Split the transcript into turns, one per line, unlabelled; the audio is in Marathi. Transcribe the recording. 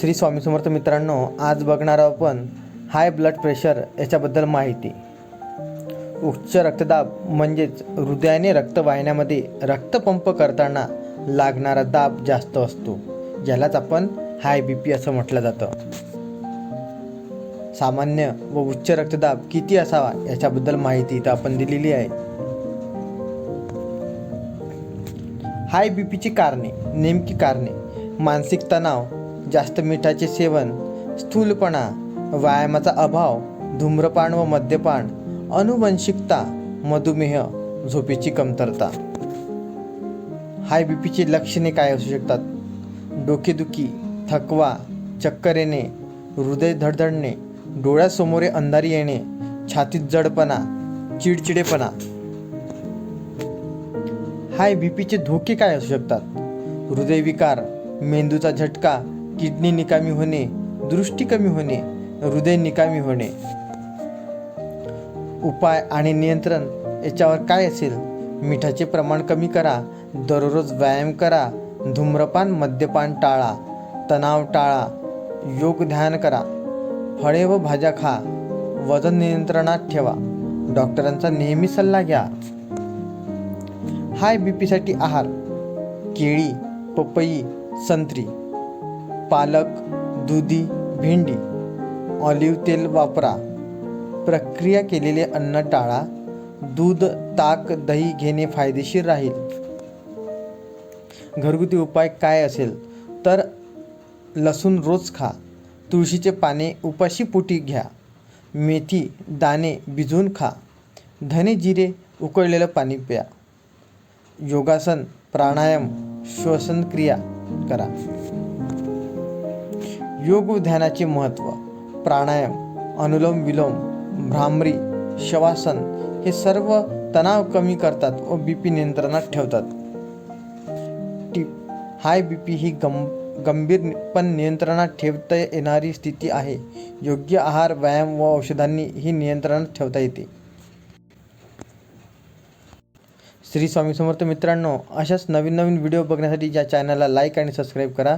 श्री स्वामी समर्थ मित्रांनो आज बघणार आपण हाय ब्लड प्रेशर याच्याबद्दल माहिती. उच्च रक्तदाब म्हणजेच हृदयाने रक्तवाहिन्यामध्ये रक्तपंप करताना लागणारा दाब जास्त असतो ज्यालाच आपण हाय बी पी असं म्हटलं जातं. सामान्य व उच्च रक्तदाब किती असावा याच्याबद्दल माहिती इथं आपण दिलेली आहे. हाय बी पीची कारणे नेमकी कारणे मानसिक तणाव जास्त मिठाचे सेवन स्थूलपणा व्यायामाचा अभाव धूम्रपान व मद्यपान अनुवंशिकता मधुमेह झोपेची कमतरता. हाय बी पीची लक्षणे काय असू शकतात? डोकेदुखी थकवा चक्कर येणे हृदय धडधडणे डोळ्यासमोरे अंधारी येणे छातीत जडपणा चिडचिडेपणा. हाय बी पीचे धोके काय असू शकतात? हृदयविकार मेंदूचा झटका किडनी निकामी होणे दृष्टी कमी होणे हृदय निकामी होणे. उपाय आणि नियंत्रण याच्यावर काय असेल? मिठाचे प्रमाण कमी करा दररोज व्यायाम करा धूम्रपान मद्यपान टाळा तणाव टाळा योग ध्यान करा. फळे व भाज्या खा वजन नियंत्रणात ठेवा. डॉक्टरांचा नेहमी सल्ला घ्या. हाय बी पीसाठी आहार केळी पपई संत्री. पालक दुधी भेंडी ऑलिव्ह तेल वापरा. प्रक्रिया केलेले अन्न टाळा. दूध ताक दही घेणे फायदेशीर राहील. घरगुती उपाय काय असेल? तर लसूण रोज खा. तुळशीचे पाने उपाशी पोटी घ्या. मेथी दाणे भिजवून खा. धने जिरे उकळलेलं पाणी प्या. योगासन प्राणायाम श्वसनक्रिया करा. योग ध्यानाचे महत्त्व प्राणायाम अनुलोम विलोम भ्रामरी शवासन हे सर्व तणाव कमी करतात व बी पी नियंत्रणात ठेवतात. टीप हाय बी पी ही गं गंभीर पण नियंत्रणात ठेवता येणारी स्थिती आहे. योग्य आहार व्यायाम व औषधांनी ही नियंत्रणात ठेवता येते. श्री स्वामी समर्थ मित्रांनो अशाच नवीन नवीन व्हिडिओ बघण्यासाठी या चॅनलला लाईक आणि सबस्क्राईब करा.